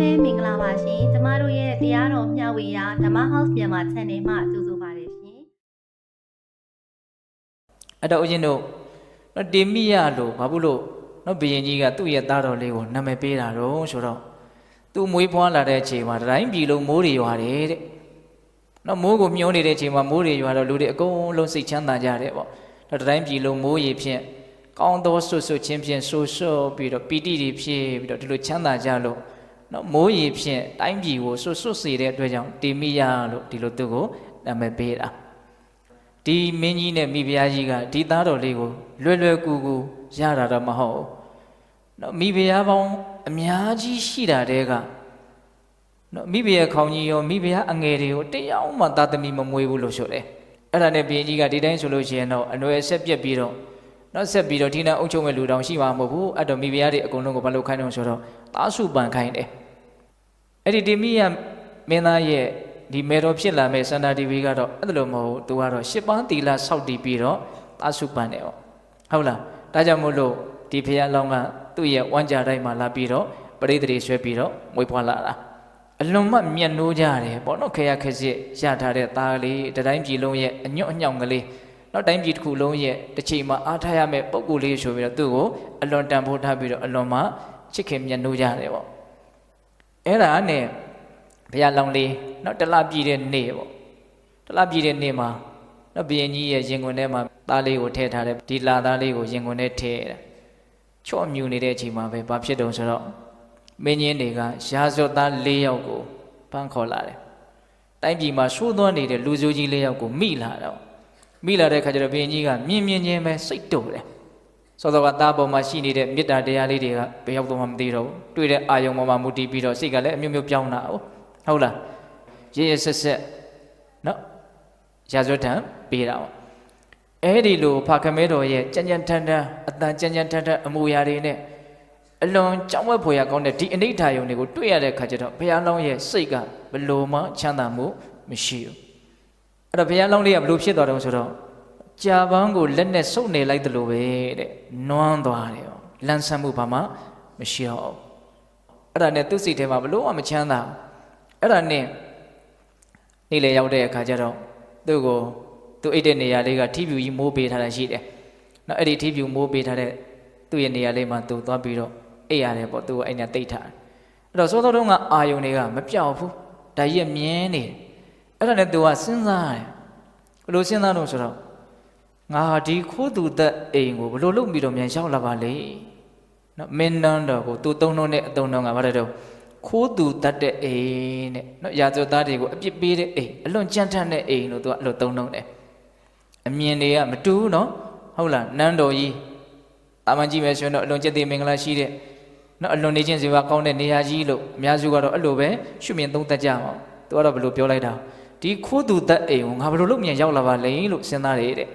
ပဲမင်္ဂလာပါရှင်ကျမတို့ရဲ့တရားတော်မျှဝေရာဓမ္မ house မြန်မာ channel မှာကြိုဆိုပါရရှင်အဲ့တော့ဦးဇင်းတို့နော်တေမိယလို့ဘာဖြစ်လို့နော်ဘုရင်ကြီးကသူ့ရဲ့သားတော်လေးကိုနာမည်ပေးတာတော့ဆိုတော့သူ့မွေးဖွားလာတဲ့အချိန်မှာတတိုင်းပြည်လုံးမိုးတွေရွာတယ်တဲ့နော်မိုးကိုမျောနေတဲ့အချိန်မှာမိုးတွေရွာတော့လူတွေအကုန်လုံးစိတ်ချမ်းသာကြတယ်ပေါ့တော့တတိုင်းပြည်လုံးမိုးရေဖြင့်ကောင်းသောဆွတ်ဆွတ်ချင်းဖြင့်ဆူဆွတ်ပြီးတော့ပီတိတွေဖြစ်ပြီးတော့ဒီလိုချမ်းသာကြလို့ နော်မိုးရေဖြင့်တိုင်းပြည်ကိုဆွတ်ဆွတ်စေတဲ့အတွက်ကြောင့်တေမိယလို့ဒီလိုသူ့ကိုနာမည်ပေးတာဒီမင်းကြီးနဲ့မိဖုရားကြီးကဒီသားတော်လေးကိုလွယ်လွယ်ကူကူရတာတော့မဟုတ်ဘူး။နော်မိဖုရားပေါင်းအများကြီးရှိတာတဲကနော်မိဖုရားခေါင်းကြီးရောမိဖုရားအငယ်တွေကိုတယောက်မှသာသမီမမွေးဘူးလို့ဆိုတယ်။အဲ့ဒါနဲ့ဘုရင်ကြီးကဒီတိုင်းဆိုလို့ရှိရင်တော့အနွယ်ဆက်ပြက်ပြီးတော့နော်ဆက်ပြီးတော့ဒီနာအုပ်ချုပ်မဲ့လူတောင်ရှိမှာမဟုတ်ဘူး။အဲ့တော့မိဖုရားတွေအကုန်လုံးကိုဘာလို့ခိုင်းတော့ဆိုတော့တာစုပန်ခိုင်းတယ်။ အဲ့ဒီတိမိယမင်းသားရဲ့ဒီမေတော်ဖြစ်လာမဲ့စန္ဒာတီဗီကတော့အဲ့ဒါလိုမဟုတ်ဘူးသူကတော့ရှစ်ပန်းတီလာဆောက်တည်ပြီးတော့တာစုပန်တယ်ပေါ့ဟုတ်လားဒါကြောင့်မို့လို့ဒီဖခင်လောင်းကသူ့ရဲ့ဝမ်းကြတိုင်းမှာလာပြီးတော့ပရိသေတွေဆွဲပြီးတော့မွေးဖွားလာတာအလွန်မှမြတ်နိုးကြတယ်ပေါ့နော်ခေယခက်စစ်ရထားတဲ့သားလေးတတိုင်းပြည်လုံးရဲ့အညွတ်အညောင်ကလေးနောက်တိုင်းပြည်တစ်ခုလုံးရဲ့တစ်ချိန်မှာအားထားရမယ့်ပုံကိုယ်လေးဆိုပြီးတော့သူ့ကိုအလွန်တန်ဖိုးထားပြီးတော့အလွန်မှချစ်ခင်မြတ်နိုးကြတယ်ပေါ့ အဲ့ဒါနဲ့ဘုရားလောင်းလေးနောက်တလပြည့်တဲ့နေ့ပေါ့တလပြည့်တဲ့နေ့မှာနောက်ဘုရင်ကြီးရဲ့ရင်ခွင်ထဲမှာသားလေးကိုထည့်ထားတယ်ဒီလာသားလေးကိုရင်ခွင်ထဲထည့်တယ်ချော့မြူနေတဲ့အချိန်မှာပဲဘာဖြစ်တုံဆိုတော့မင်းကြီးတွေကရာဇဝတ်သား၄ယောက်ကိုဖမ်းခေါ်လာတယ်တိုင်းပြည်မှာရှိုးသွန်းနေတဲ့လူစိုးကြီး၄ယောက်ကိုမိလာတော့မိလာတဲ့ခါကျတော့ဘုရင်ကြီးကမြင်မြင်ချင်းပဲစိတ်တုံတယ် စောစောကသားပေါ်မှာရှိနေတဲ့မေတ္တာတရားလေးတွေကဘယ်ရောက်တော့မှမသိတော့ဘူးတွေ့တဲ့အာယုံပေါ်မှာမူတည်ပြီးတော့စိတ်ကလည်းအမျိုးမျိုးပြောင်းတာဟုတ်ဟုတ်လားရရဆက်ဆက်နော်ရာဇဝတ်ထံပေးတာပေါ့အဲ့ဒီလိုဖာခမဲတော်ရဲ့ကြံ့ကြံ့ထန်ထန်အတန်ကြံ့ကြံ့ထန်ထန်အမူအရာတွေနဲ့အလွန်ကြောက်ဝဲဖွယ်ရကောင်းတဲ့ဒီအနိဋ္ဌာယုံတွေကိုတွေ့ရတဲ့ခါကျတော့ဘုရားလောင်းရဲ့စိတ်ကဘလို့မှချမ်းသာမှုမရှိဘူးအဲ့တော့ဘုရားလောင်းလေးကဘလို့ဖြစ်သွားတော့ဆိုတော့ ကြာပန်းကိုလက်နဲ့စုပ်နေလိုက်တယ်လို့ပဲတဲ့နွမ်းသွားတယ်ပေါ့လန်းဆန်းမှုဘာမှမရှိတော့ဘူးအဲ့ဒါနဲ့သူ့စိတ်ထဲမှာဘလို့မှမချမ်းသာဘူးအဲ့ဒါနဲ့နေ့လေရောက်တဲ့အခါကျတော့သူ့ကိုသူ့အိတ်တဲ့နေရာလေးကထီဖြူကြီးမိုးပေးထားတာရှိတယ်။နော်အဲ့ဒီထီဖြူမိုးပေးထားတဲ့သူ့ရဲ့နေရာလေးမှာသူသွားပြီးတော့အိတ်ရတယ်ပေါ့သူကအဲ့နဲ့တိတ်ထားတယ်။အဲ့တော့စောစောတုန်းကအာယုန်တွေကမပြောက်ဘူး။ဒါကြီးကမြင်းနေတယ်။အဲ့ဒါနဲ့သူကစဉ်းစားတယ်။ဘယ်လိုစဉ်းစားလို့ဆိုတော့ ငါဟာဒီခိုးသူသက်အိမ်ကိုဘယ်လိုလုပ်ပြီးတော့မြန်ရောက်လာပါလေ။နော်မင်းနန်းတော်ကိုသူသုံးလုံးနဲ့အသုံးတော့ငါဘာလဲတော့ခိုးသူတတ်တဲ့အိမ်တဲ့နော်ရာဇဝသားတွေကိုအပြစ်ပေးတဲ့အိမ်အလွန်ကြမ်းတမ်းတဲ့အိမ်လို့သူကအဲ့လိုသုံးနှုံးတယ်အမြင်တွေကမတူဘူးနော်ဟုတ်လားနန်းတော်ကြီးတာမန်ကြည့်မယ်ဆိုရင်တော့အလွန်ကြက်သေးမင်္ဂလာရှိတဲ့နော်အလွန်နေချင်းစေဝါကောင်းတဲ့နေရာကြီးလို့အများစုကတော့အဲ့လိုပဲရှုမြင်သုံးသပ်ကြမှာသူကတော့ဘယ်လိုပြောလိုက်တာဒီခိုးသူတတ်အိမ်ကိုငါဘယ်လိုလုပ်မြန်ရောက်လာပါလဲလို့စဉ်းစားတယ်တဲ့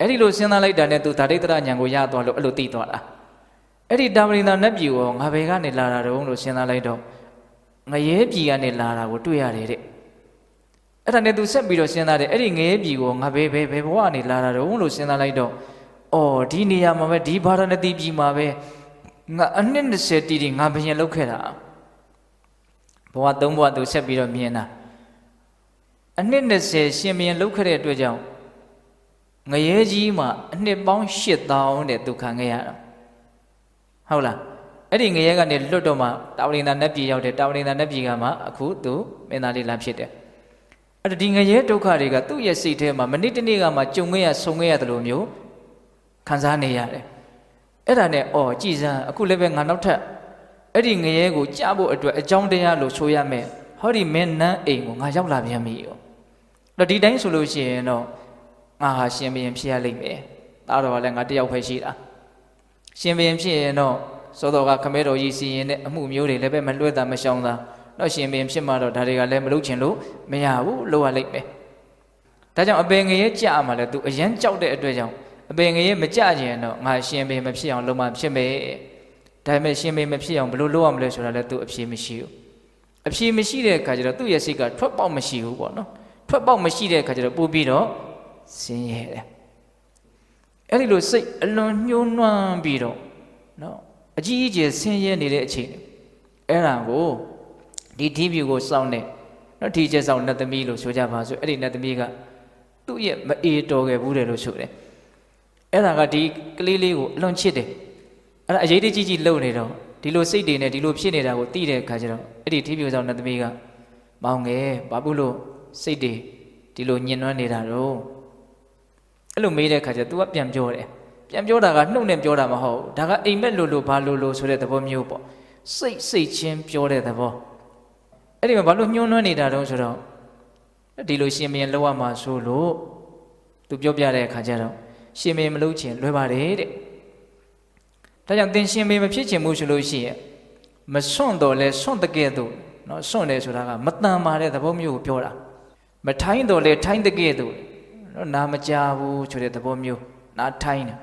အဲ့ဒီလိုစဉ်းစားလိုက်တာနဲ့သူဓာတိတရညာကိုရသွားလို့အဲ့လိုသိသွားတာအဲ့ဒီတာမရိန္ဒာနတ်ပြည်ကိုငါဘယ်ကနေလာတာတုံးလို့စဉ်းစားလိုက်တော့ငရဲပြည်ကနေလာတာကိုတွေ့ရတယ်တဲ့အဲ့ဒါနဲ့သူဆက်ပြီးတော့စဉ်းစားတယ်အဲ့ဒီငရဲပြည်ကိုငါဘယ်ဘယ်ဘယ်ဘဝကနေလာတာတုံးလို့စဉ်းစားလိုက်တော့အော်ဒီနေရာမှာပဲဒီဗာရဏသီပြည်မှာပဲငါအနှစ်20တီတီငါဘယင်လောက်ခဲ့တာဘဝသုံးဘဝသူဆက်ပြီးတော့မြင်တာအနှစ်20ရှင်ဘယင်လောက်ခဲ့တဲ့အတွက်ကြောင့် ငရဲကြီးမှာအနှစ်ပေါင်း8000တဲ့သူခံခဲ့ရတာဟုတ်လားအဲ့ဒီငရဲကနေလွတ်တော့မှတာဝရိန္ဒာနတ်ပြည်ရောက်တယ်တာဝရိန္ဒာနတ်ပြည်ကမှအခုသူမင်းသားလေးလာဖြစ်တယ်အဲ့ဒါဒီငရဲဒုက္ခတွေကသူ့ရဲ့စိတ်ထဲမှာမနစ်တနေ့ကမှကြုံခဲ့ရဆုံခဲ့ရတယ်လို့မျိုးခံစားနေရတယ်အဲ့ဒါနဲ့အော်ကြည်စမ်းအခုလည်းပဲငါနောက်ထပ်အဲ့ဒီငရဲကိုကြားဖို့အတွက်အကြောင်းတရားလို့ဆိုရမယ်ဟောဒီမင်းနန်းအိမ်ကိုငါရောက်လာပြန်ပြီရောအဲ့တော့ဒီတိုင်းဆိုလို့ရှိရင်တော့ ငါဟာရှင်ဘရင်ဖြစ်ရလိမ့်မယ်ဒါတော့လည်းငါတယောက်ပဲရှိတာရှင်ဘရင်ဖြစ်ရင်တော့စောတော်ကခမဲတော်ကြီးစီရင်တဲ့အမှုမျိုးတွေလည်းပဲမလွှဲတာမရှောင်တာတော့ရှင်ဘရင်ဖြစ်မှတော့ဒါတွေကလည်းမလုပ်ချင်လို့မရဘူးလို့ရလိမ့်မယ်ဒါကြောင့်အပင်ငရဲကြာမှလည်း तू အရန်ကြောက်တဲ့အတွက်ကြောင့်အပင်ငရဲမကြကျင်တော့ငါရှင်ဘရင်မဖြစ်အောင်လုပ်မှဖြစ်မယ်ဒါပေမဲ့ရှင်ဘရင်မဖြစ်အောင်ဘယ်လိုလုပ်ရမလဲဆိုတာလည်း तू အဖြေမရှိဘူးအဖြေမရှိတဲ့အခါကျတော့သူ့ရဲ့စိတ်ကထွက်ပေါက်မရှိဘူးပေါ့နော်ထွက်ပေါက်မရှိတဲ့အခါကျတော့ပို့ပြီးတော့ ဆင်းရဲတယ်အဲ့ဒီလိုစိတ်အလွန်ညှိုးနွမ်းပြီးတော့နော်အကြီးအကျယ်ဆင်းရဲနေတဲ့အချိန်အဲ့ဒါကိုဒီထီးဖြူကိုစောင့်နေနော်ထီးချက်ဆောင်နတ်သမီးလို့ဆိုကြပါစို့အဲ့ဒီနတ်သမီးကသူ့ရဲ့မအေးတော်ခဲ့ဘူးတယ်လို့ဆိုတယ်အဲ့ဒါကဒီကလေးလေးကိုအလွန်ချစ်တယ်အဲ့ဒါအရေးတကြီးကြီးလှုပ်နေတော့ဒီလိုစိတ်တွေနဲ့ဒီလိုဖြစ်နေတာကိုသိတဲ့အခါကျတော့အဲ့ဒီထီးဖြူဆောင်နတ်သမီးကမောင်ငယ်ဘာဘူးလို့စိတ်တွေဒီလိုညှဉ်းနှွမ်းနေတာတော့ အဲ့လိုမေးတဲ့အခါကျ तू ကပြန်ပြောတယ်ပြန်ပြောတာကနှုတ်နဲ့ပြောတာမဟုတ်ဘူးဒါကအိမ်မက်လိုလိုဘာလိုလိုဆိုတဲ့သဘောမျိုးပေါ့စိတ်စိတ်ချင်းပြောတဲ့သဘောအဲ့ဒီမှာဘာလို့ညှိုးနှွမ်းနေတာတုံးဆိုတော့ဒီလိုရှင်မင်းလောက်ရမှာဆိုလို့သူပြောပြတဲ့အခါကျတော့ရှင်မင်းမလုပ်ချင်လွယ်ပါတယ်တဲ့ဒါကြောင့်သင်ရှင်မင်းမဖြစ်ချင်ဘူးဆိုလို့ရှိရင်မစွန့်တော့လဲစွန့်တကယ်တော့နော်စွန့်တယ်ဆိုတာကမတန်ပါတဲ့သဘောမျိုးကိုပြောတာမထိုင်းတော့လဲထိုင်းတကယ်တော့ နော်နာမကြဘူးဆိုတဲ့သဘောမျိုးနားထိုင်းတာ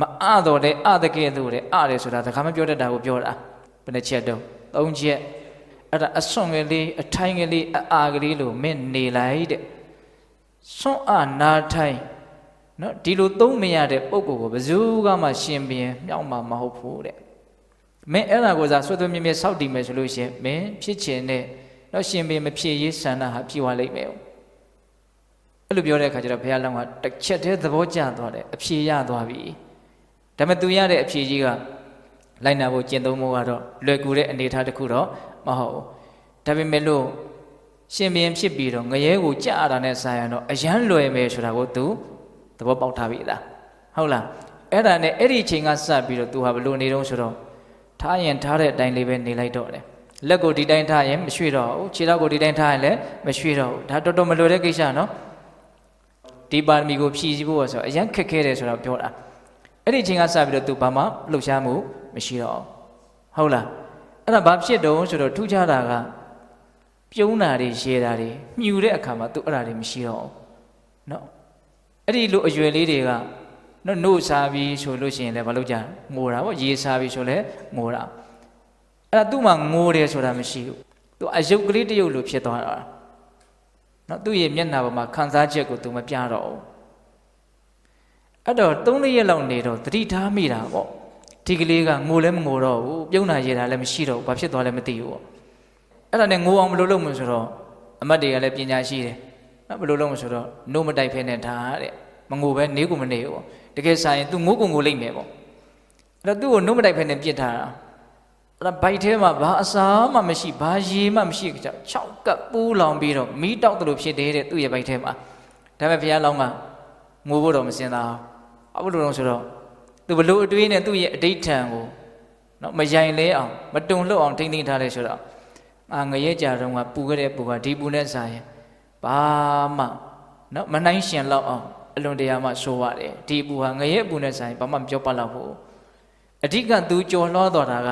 မအတော့တဲ့အတကယ်သူတဲ့အတယ်ဆိုတာဒါကမပြောတတ်တာကိုပြောတာဘယ်နှချက်တော့သုံးချက်အဲ့ဒါအစွန်ကလေးအထိုင်းကလေးအအာကလေးလို့မင်းနေလိုက်တဲ့စွန့်အနာထိုင်းနော်ဒီလိုသုံးမရတဲ့ပုံကိုဘယ်သူကမှရှင်ပြန်မြောက်မှာမဟုတ်ဘူးတဲ့မင်းအဲ့ဒါကိုစားဆွတ်သွင်းမြဲမြဲစောက်တည်မယ်ဆိုလို့ရှင်မင်းဖြစ်ချင်တဲ့တော့ရှင်ပြန်မဖြစ်ရေးဆန္ဒဟာပြေသွားလိမ့်မယ် အဲ့လိုပြောတဲ့အခါကျတော့ဘုရားလောင်းကတစ်ချက်တည်းသဘောကျသွားတယ်အဖြေရသွားပြီဒါပေမဲ့သူရတဲ့အဖြေကြီးကလိုက်နာဖို့ကျင့်သုံးဖို့ကတော့လွယ်ကူတဲ့အနေအထားတစ်ခုတော့မဟုတ်ဘူးဒါပေမဲ့လို့ရှင်ပြန်ဖြစ်ပြီးတော့ငရဲကိုကြာတာနဲ့ဆိုင်ရတော့အယမ်းလွယ်မယ်ဆိုတာကိုသူသဘောပေါက်ထားပြီလားဟုတ်လားအဲ့ဒါနဲ့အဲ့ဒီအချိန်ကစပြီးတော့သူဟာဘလို့နေတော့ဆိုတော့ထားရင်ထားတဲ့အတိုင်းလေးပဲနေလိုက်တော့တယ်လက်ကိုဒီတိုင်းထားရင်မရွှေ့တော့ဘူးခြေထောက်ကိုဒီတိုင်းထားရင်လည်းမရွှေ့တော့ဘူးဒါတော်တော်မလွယ်တဲ့ကိစ္စနော် ဒီပါရမီကိုဖြည့်ဆည်းဖို့ဆိုတော့အရင်ခက်ခဲတယ်ဆိုတော့ပြောတာအဲ့ဒီအချိန်ကစပြီးတော့သူဘာမှလှုပ်ရှားမှုမရှိတော့ဘူးဟုတ်လားအဲ့ဒါဘာဖြစ်တော့ဆိုတော့ထူးခြားတာကပြုံးတာတွေရေတာတွေမြူတဲ့အခါမှာသူအဲ့ဒါတွေမရှိတော့ဘူးเนาะအဲ့ဒီလိုအရွယ်လေးတွေကနော်နှုတ်စားပြီးဆိုလို့ရှိရင်လည်းမလုပ်ကြငိုတာပေါ့ရေစားပြီးဆိုလည်းငိုတာအဲ့ဒါသူ့မှာငိုတယ်ဆိုတာမရှိဘူးသူအယုတ်ကလေးတစ်ယုတ်လိုဖြစ်သွားတာ နော်သူ့ရဲ့မျက်နှာပေါ်မှာခံစားချက်ကိုသူမပြတော့ဘူးအဲ့တော့၃လရက်လောက်နေတော့သတိထားမိတာပေါ့ဒီကလေးကငိုလည်းမငိုတော့ဘူးပြုံးတာရေတာလည်းမရှိတော့ဘူးဘာဖြစ်သွားလဲမသိဘူးပေါ့အဲ့ဒါနဲ့ငိုအောင်ဘယ်လိုလုပ်မလဲဆိုတော့အမတ်တွေကလည်းပညာရှိတယ်နော်ဘယ်လိုလုပ်မလဲဆိုတော့နှုတ်မတိုက်ဖဲနဲ့ထားတဲ့မငိုပဲနေကိုမနေဘူးပေါ့တကယ်ဆိုင်ရင် तू ငိုကိုငိုလိမ့်မယ်ပေါ့အဲ့တော့သူ့ကိုနှုတ်မတိုက်ဖဲနဲ့ပြစ်ထားတာ အဲ့ဒါဘိုက်ထဲမှာဘာအစာမှမရှိဘာရေမှမရှိကြောက်6ကပ်ပူးလောင်ပြီးတော့မီးတောက်တယ်လို့ဖြစ်တယ်တဲ့သူ့ရဲ့ဘိုက်ထဲမှာဒါပေမဲ့ဘုရားလောင်းကငိုဖို့တော့မစင်သာဘူးဘာလို့လဲဆိုတော့သူဘလို့အတွေးနဲ့သူ့ရဲ့အဋိဋ္ဌံကိုနော်မယိုင်လဲအောင်မတုံလှုပ်အောင်ထိမ့်သိမ့်ထားလဲဆိုတော့အာငရဲကြတော့ကပူခဲ့တဲ့ပူကဒီပူနဲ့ဆိုင်ရင်ဘာမှနော်မနှိုင်းရှင်လောက်အောင်အလွန်တရာမှဆိုးရတယ်ဒီပူဟာငရဲပူနဲ့ဆိုင်ဘာမှမပြောပတ်တော့ဘူးအဓိကသူကြော်လွှားတော်တာက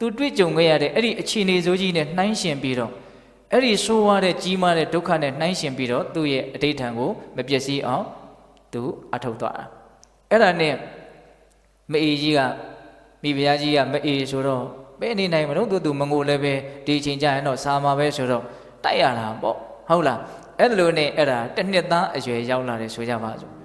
သူတွေ့ကြုံခဲ့ရတဲ့အဲ့ဒီအခြေအနေဆိုးကြီးနဲ့နှိုင်းရှင်ပြီးတော့အဲ့ဒီဆိုးရတဲ့ကြီးမားတဲ့ဒုက္ခနဲ့နှိုင်းရှင်ပြီးတော့သူ့ရဲ့အဋိဋ္ဌံကိုမပျက်စီးအောင်သူအထုတ်သွားတာအဲ့ဒါနဲ့မအေးကြီးကမိဖုရားကြီးကမအေးဆိုတော့ဘယ်နေနိုင်မလို့သူသူမငိုလည်းပဲဒီအချိန်ကျရင်တော့စာမှာပဲဆိုတော့တိုက်ရတာပေါ့ဟုတ်လားအဲ့ဒါလိုနဲ့အဲ့ဒါတစ်နှစ်သားအရွယ်ရောက်လာတယ်ဆိုကြပါစို့